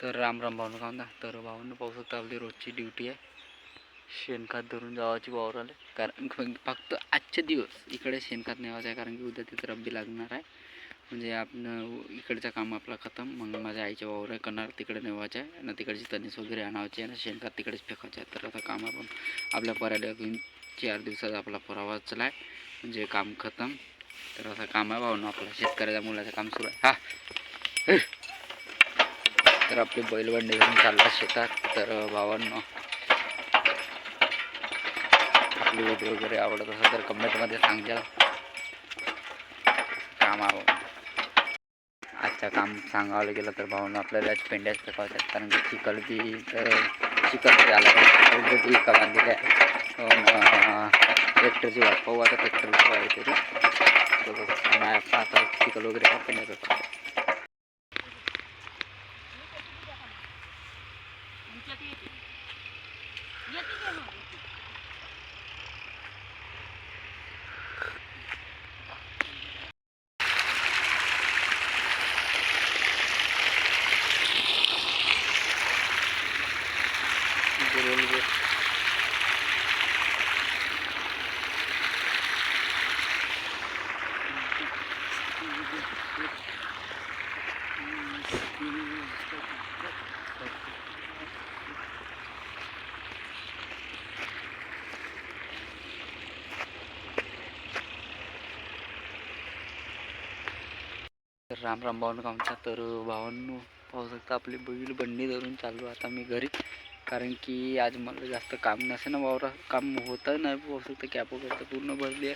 तर राम राम भावनं का ना तर भावानं पाहू शकता आपली रोजची ड्युटी आहे. शेणखत धरून जावाची वावराले. कारण फक्त आजचे दिवस इकडे शेणखत नेवायचं आहे. कारण की उद्या तिथं रब्बी लागणार आहे. म्हणजे आपण इकडचं काम आपला खतम. मग माझ्या आईच्या वावर आहे करणार. तिकडे नेवायचं आहे. आणि तिकडची तणीस वगैरे आणायची आहे. आणि शेणखत तिकडेच फेकायचं आहे. तर आता काम आपण आपल्या पराड्या चार दिवसात आपला पुरावा चला आहे म्हणजे काम खतम. तर असं काम आहे भावनं आपलं शेतकऱ्याच्या मुलाचं काम सुरू आहे. हा. तर आपली बैलवंडी घेऊन चालला शेतात. तर भावांना आपली व्हिडिओ वगैरे आवडत असेल तर कमेंटमध्ये सांगजा काम आजचं काम सांगावं गेलं तर भावांना आपल्याला आज पेंड्याच फेकायच्या कारण की चिखल ती तर चिखल आला ऑलरेडी एका बांधलेल्या हो, ट्रॅक्टरची वाट पाहू. आता ट्रॅक्टर पाहिजे तरी. आता चिखल वगैरे कापून Görüyoruz. तर राम राम भावनं कामचा तर भावांनो पाहू शकता आपली बैल बंडी धरून चालू आता मी घरी. कारण की आज मला जास्त काम नसे ना वावरा काम होतं नाही पाहू शकतं कॅप वगैरे तर पूर्ण भरली आहे.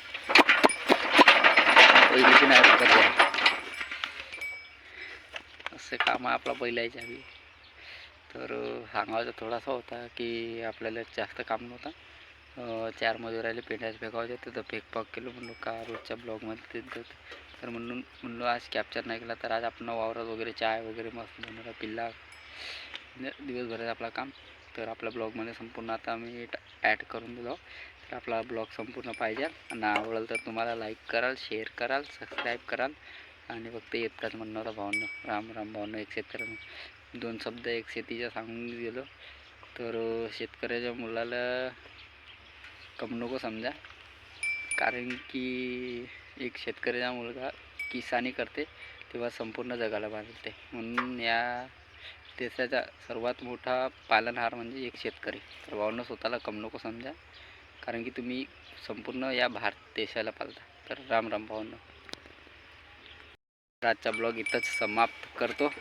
पहिलीची नाही असे काम आहे आपला बैलायच्या हवी तर सांगायचं थोडासा होता की आपल्याला जास्त काम नव्हतं. चार मजूर आले पेंड्याच फेकावचे तर फेकपाक केलं म्हणलो का रोजच्या ब्लॉगमध्ये ते तर म्हणून म्हणलो आज कॅप्चर नाही केला तर आज आपण वावरात वगैरे चाय वगैरे मस्त बनवला पिल्ला. दिवसभरात आपला काम. तर आपल्या ब्लॉगमध्ये संपूर्ण आता मी ॲड करून दिलो. तर आपला ब्लॉग संपूर्ण पाहिजे. आणि आवडेल तर तुम्हाला लाईक कराल शेअर कराल सबस्क्राईब कराल. आणि फक्त इतकाच म्हणणार भावनं. राम राम भावनं एक शेतकऱ्यानं. दोन शब्द एक शेतीच्या सांगून गेलो तर शेतकऱ्याच्या मुलाला कम नको समजा. कारण की एक शेतकऱ्याचा मुलगा किसानी करते तेव्हा संपूर्ण जगाला बांधते. म्हणून या देशाचा सर्वात मोठा पालनहार म्हणजे एक शेतकरी. तर भावनं स्वतःला कम नको समजा कारण की तुम्ही संपूर्ण या भारत देशाला पालता. तर राम राम भावनं. आजचा ब्लॉग इथंच समाप्त करतो.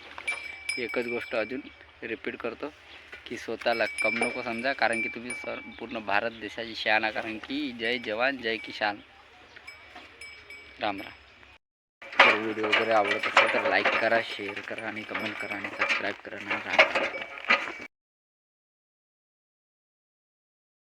एकच गोष्ट अजून रिपीट करतो की स्वतःला कम नको समजा कारण की तुम्ही संपूर्ण भारत देशाची शान आहे कारण की जय जवान जय किसान. राम राम. जर व्हिडिओ वगैरे आवडत असेल तर लाईक करा शेअर करा आणि कमेंट करा आणि सबस्क्राईब करा ना. राम राम.